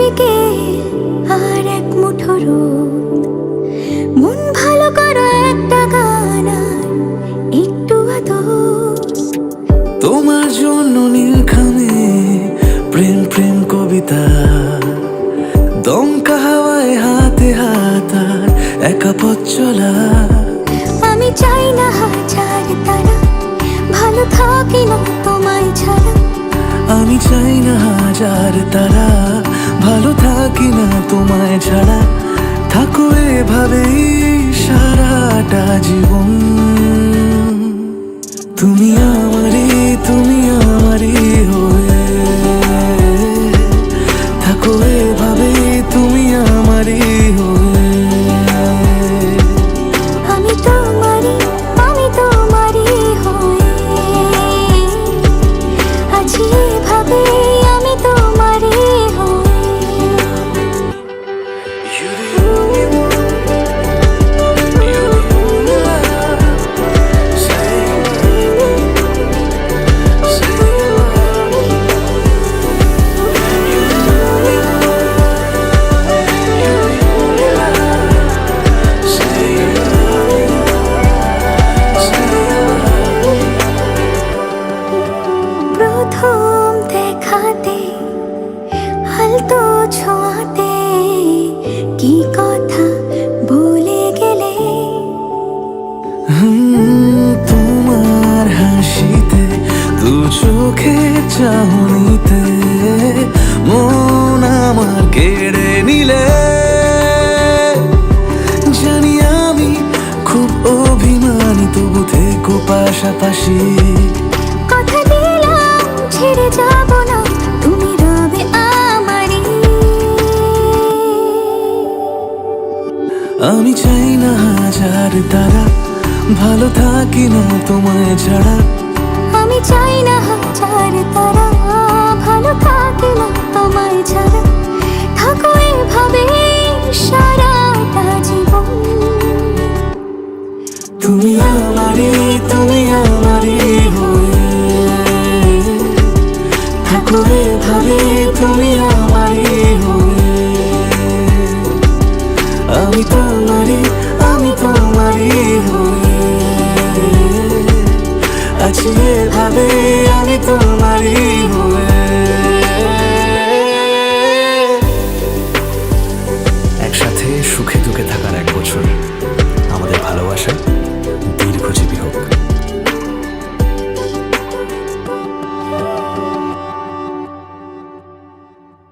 বিকেল আর এক মুঠো রোদ। মন ভালো করা একটা গান আর একটু তোমার জন্য নীলখামে প্রেম প্রেম কবিতা। দমকা হাওয়ায় হাতে হাত আর একা পথ চলা। আমি চাই না হাজার তারা ভালো থাকি না তোমায় ছাড়া। আমি চাই না হাজার তারা। ভালো থাকি না তোমায় ছাড়া। থাকো এভাবেই সারাটা জীবন। তুমি ভুলে গেলে? তোমার হাসিতে চোখে চাহনিতে মন আমার কেড়ে নিলে। জানি আমি খুব অভিমানী তবু থেকো পাশাপাশি। কথা দিলাম ছেড়ে যা তারা ভালো থাকি না তোমায় ছাড়া। আমি চাই না হাজার তারা।